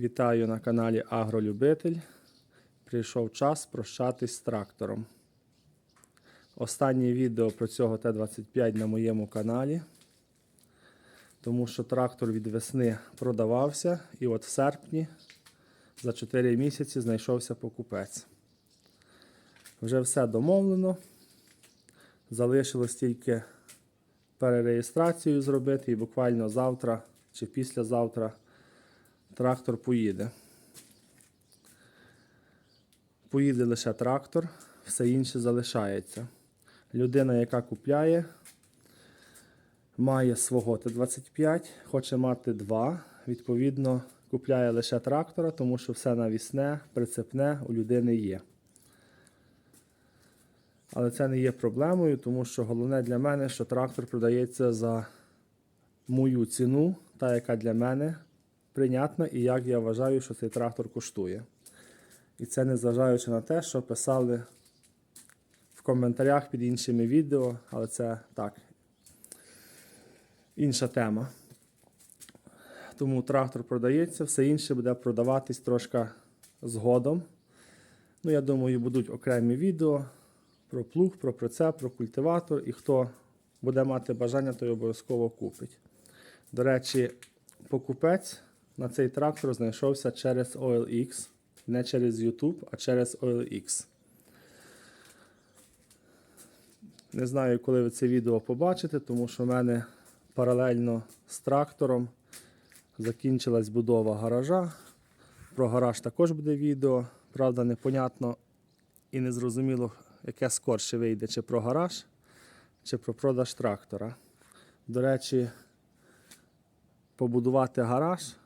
Вітаю на каналі Агролюбитель. Прийшов час прощатись з трактором. Останнє відео про цього Т-25 на моєму каналі. Тому що трактор від весни продавався, і от в серпні за 4 місяці знайшовся покупець. Вже все домовлено. Залишилось тільки перереєстрацію зробити, і буквально завтра чи післязавтра трактор поїде. Поїде лише трактор, все інше залишається. Людина, яка купляє, має свого Т-25, хоче мати два. Відповідно, купляє лише трактора, тому що все навісне, прицепне у людини є. Але це не є проблемою, тому що головне для мене, що трактор продається за мою ціну, та яка для мене прийнятна, і як я вважаю, що цей трактор коштує. І це не зважаючи на те, що писали в коментарях під іншими відео, але це так, інша тема. Тому трактор продається, все інше буде продаватись трошки згодом. Ну, я думаю, будуть окремі відео про плуг, про прицеп, про культиватор. І хто буде мати бажання, той обов'язково купить. До речі, покупець на цей трактор знайшовся через OLX. Не через YouTube, а через OLX. Не знаю, коли ви це відео побачите, тому що в мене паралельно з трактором закінчилась будова гаража. Про гараж також буде відео. Правда, непонятно і незрозуміло, яке скорше вийде, чи про гараж, чи про продаж трактора. До речі, побудувати гараж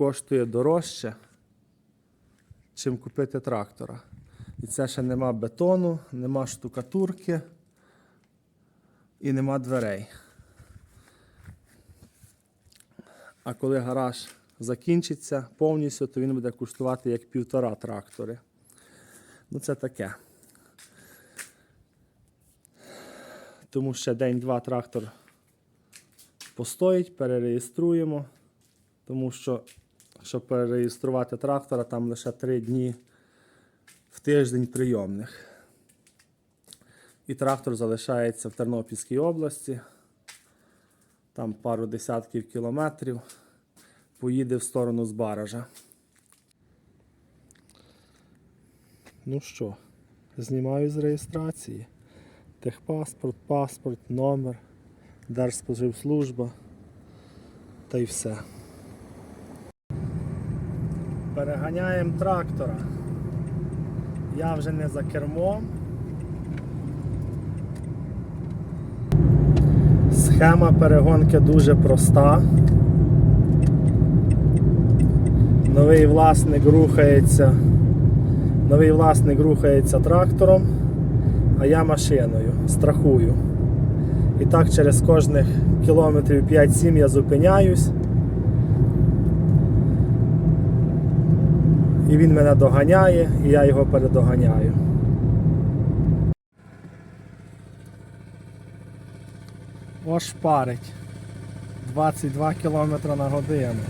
коштує дорожче, чим купити трактора. І це ще нема бетону, нема штукатурки і нема дверей. А коли гараж закінчиться повністю, то він буде коштувати як півтора трактори. Ну, це таке. Тому ще день-два трактор постоїть, перереєструємо. Тому що, щоб перереєструвати трактора, там лише 3 дні в тиждень прийомних. І трактор залишається в Тернопільській області. Там пару десятків кілометрів. Поїде в сторону Збаража. Ну що, знімаю з реєстрації. Техпаспорт, паспорт, номер, Держспоживслужба та й все. Переганяємо трактора. Я вже не за кермом. Схема перегонки дуже проста. Новий власник рухається. Новий власник рухається трактором, а я машиною, страхую. І так через кожних кілометрів 5-7 я зупиняюсь. І він мене доганяє, і я його передоганяю. Ось шпарить. 22 км на годину.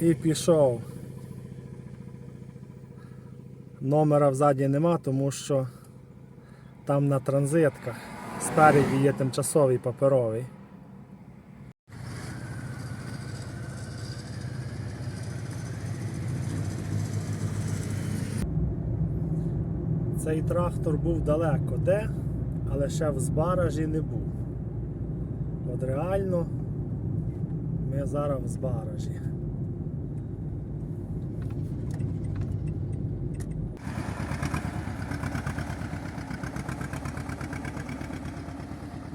І пішов. Номера взаді нема, тому що там на транзитках спереді є тимчасовий паперовий. Цей трактор був далеко де, але ще в збаражі не був. От реально ми зараз в збаражі.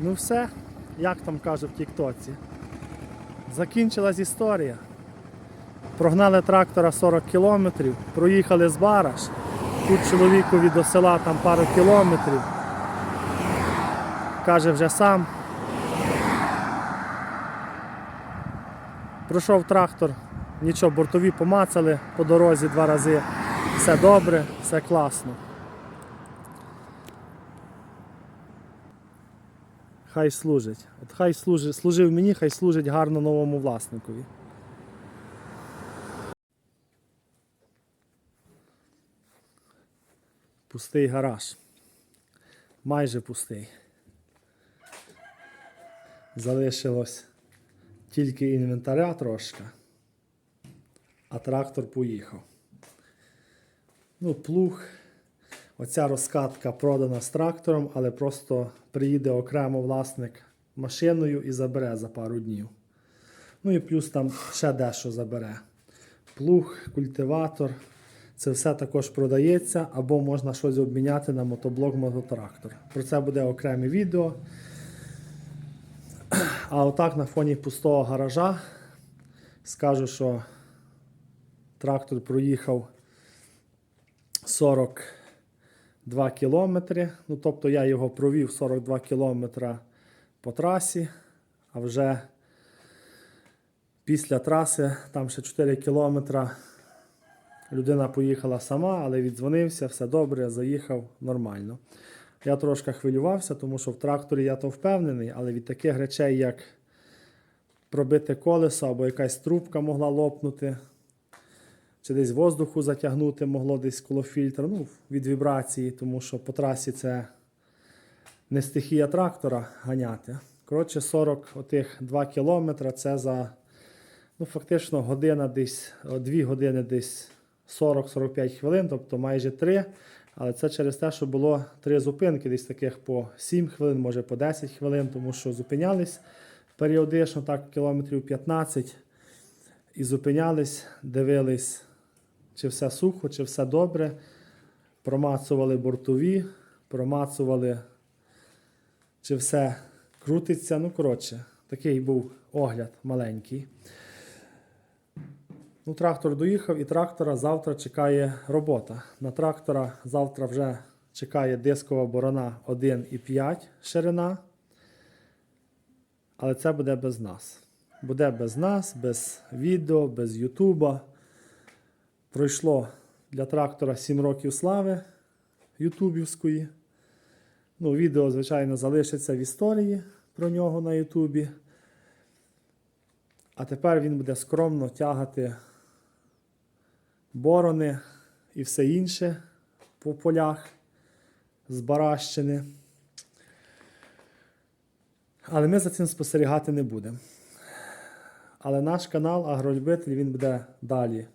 Ну все, як там кажуть в Тіктоці. Закінчилась історія. Прогнали трактора 40 кілометрів, проїхали з бараж. Тут чоловікові до села там пару кілометрів. Каже вже сам. Пройшов трактор, нічого, бортові помацали по дорозі два рази. Все добре, все класно. хай служить. От хай служить, служив мені, хай служить гарно новому власникові. Пустий гараж. Майже пустий. Залишилось тільки інвентаря трошки, а трактор поїхав. Ну, плуг. Оця розкатка продана з трактором, але просто приїде окремо власник машиною і забере за пару днів. Ну і плюс там ще дещо забере. Плуг, культиватор. Це все також продається, або можна щось обміняти на мотоблок мототрактор. Про це буде окреме відео. А отак на фоні пустого гаража скажу, що трактор проїхав 42 кілометри. Ну, тобто я його провів 42 кілометри по трасі, а вже після траси там ще 4 кілометри людина поїхала сама, але віддзвонився, все добре, заїхав нормально. Я трошки хвилювався, тому що в тракторі я то впевнений, але від таких речей, як пробити колесо або якась трубка могла лопнути, чи десь воздуху затягнути могло десь коло фільтра, ну, від вібрації, тому що по трасі це не стихія трактора ганяти. Коротше, 40 отих 2 кілометри це за ну, фактично година десь, 2 години десь 40-45 хвилин, тобто майже 3. Але це через те, що було три зупинки, десь таких по 7 хвилин, може по 10 хвилин, тому що зупинялись періодично, так, кілометрів 15. І зупинялись, дивились, чи все сухо, чи все добре. Промацували бортові, промацували, чи все крутиться. Ну, коротше, такий був огляд маленький. Ну, трактор доїхав і трактора завтра чекає робота. На трактора завтра вже чекає дискова борона 1,5 ширина. Але це буде без нас. Буде без нас, без відео, без Ютуба. Пройшло для трактора 7 років слави Ютубівської. Ну, відео, звичайно, залишиться в історії про нього на Ютубі. А тепер він буде скромно тягати борони і все інше по полях з Баращини. Але ми за цим спостерігати не будемо. Але наш канал Агролюбитель він буде далі.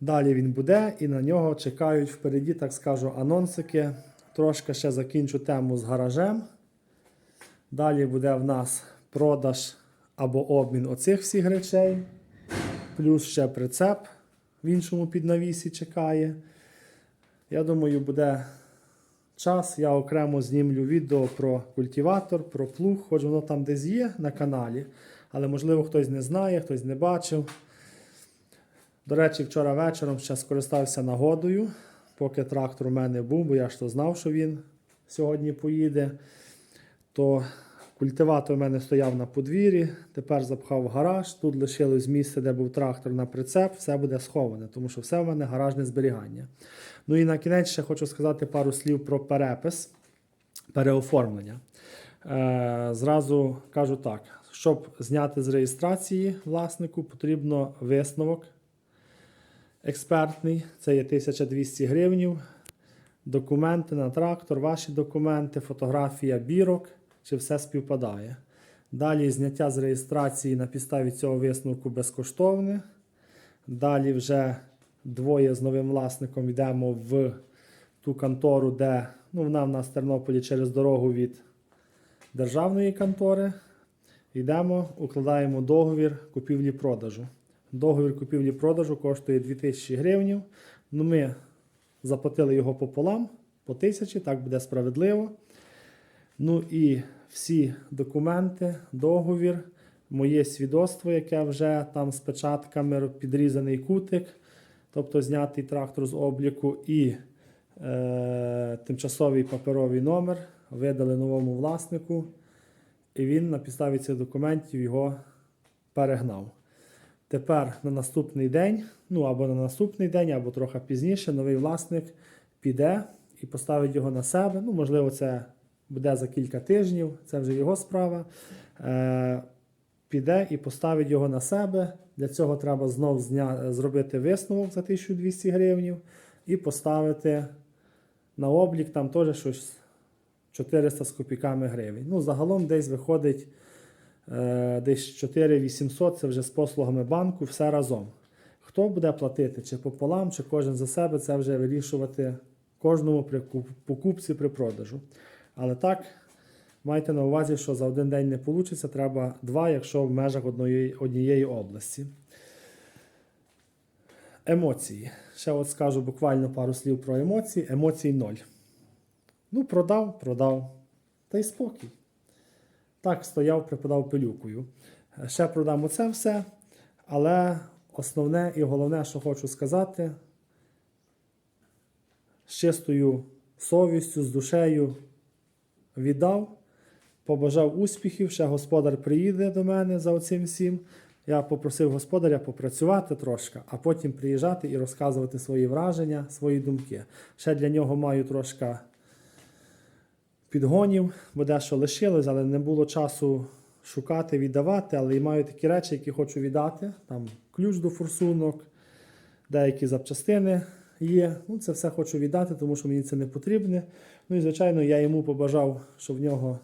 Далі він буде і на нього чекають впереді, так скажу, анонсики. Трошки ще закінчу тему з гаражем. Далі буде в нас продаж або обмін оцих всіх речей. Плюс ще прицеп в іншому піднавісі чекає. Я думаю, буде час. Я окремо знімлю відео про культиватор, про плуг, хоч воно там десь є на каналі. Але, можливо, хтось не знає, хтось не бачив. До речі, вчора вечором ще скористався нагодою, поки трактор у мене був, бо я ж то знав, що він сьогодні поїде. То культиватор у мене стояв на подвір'ї, тепер запхав в гараж. Тут лишилось місце, де був трактор на прицеп, все буде сховане, тому що все в мене гаражне зберігання. Ну і на кінець ще хочу сказати пару слів про перепис, переоформлення. Е, зразу кажу так: щоб зняти з реєстрації власнику, потрібно висновок експертний, це є 1200 гривень. Документи на трактор, ваші документи, фотографія бірок, чи все співпадає. Далі зняття з реєстрації на підставі цього висновку безкоштовне. Далі вже двоє з новим власником йдемо в ту контору, де ну, вона в нас в Тернополі через дорогу від державної контори. Йдемо, укладаємо договір купівлі-продажу. Договір купівлі-продажу коштує 2000 гривень. Ну, ми заплатили його пополам, по тисячі, так буде справедливо. Ну і всі документи, договір, моє свідоцтво, яке вже там з печатками підрізаний кутик, тобто знятий трактор з обліку, і е, тимчасовий паперовий номер видали новому власнику. І він на підставі цих документів його перегнав. Тепер на наступний день, ну або на наступний день, або трохи пізніше, новий власник піде і поставить його на себе. Ну, можливо, це буде за кілька тижнів, це вже його справа. Е, піде і поставить його на себе. Для цього треба знов зня... зробити висновок за 1200 гривень і поставити на облік там теж щось 400 з копійками гривень. Ну, загалом десь виходить е, десь 4800, це вже з послугами банку, все разом. Хто буде платити, чи пополам, чи кожен за себе, це вже вирішувати кожному при покупці при продажу. Але так, майте на увазі, що за один день не вийде, треба два, якщо в межах одної, однієї області. Емоції. Ще от скажу буквально пару слів про емоції. Емоцій ноль. Ну, продав, продав. Та й спокій. Так, стояв, припадав пилюкою. Ще продам оце все. Але основне і головне, що хочу сказати, з чистою совістю, з душею віддав, побажав успіхів. Ще господар приїде до мене за оцим всім. Я попросив господаря попрацювати трошки, а потім приїжджати і розказувати свої враження, свої думки. Ще для нього маю трошки підгонів, бо дещо лишилось, але не було часу шукати, віддавати. Але і маю такі речі, які хочу віддати. Там ключ до форсунок, деякі запчастини є. Ну, це все хочу віддати, тому що мені це не потрібне. Ну і звичайно, я йому побажав, щоб в нього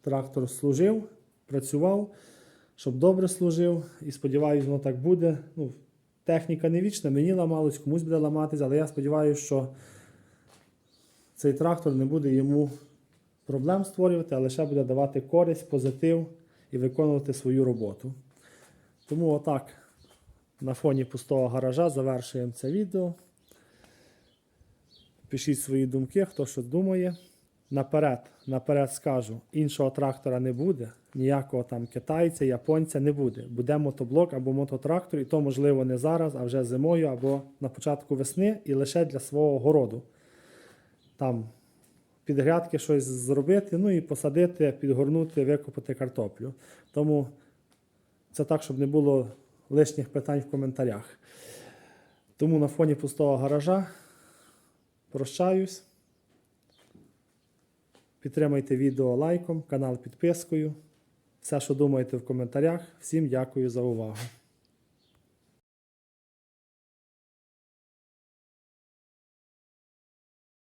трактор служив, працював, щоб добре служив. І сподіваюся, воно так буде. Ну, техніка не вічна, мені ламалось, комусь буде ламатись, але я сподіваюся, що цей трактор не буде йому проблем створювати, а лише буде давати користь, позитив і виконувати свою роботу. Тому отак на фоні пустого гаража завершуємо це відео. Пишіть свої думки, хто що думає. Наперед, наперед скажу, іншого трактора не буде, ніякого там китайця, японця не буде. Буде мотоблок або мототрактор, і то можливо не зараз, а вже зимою або на початку весни, і лише для свого городу. Там під грядки щось зробити, ну і посадити, підгорнути, викопати картоплю. Тому це так, щоб не було лишніх питань в коментарях. Тому на фоні пустого гаража прощаюсь. Підтримайте відео лайком, канал підпискою. Все, що думаєте в коментарях. Всім дякую за увагу.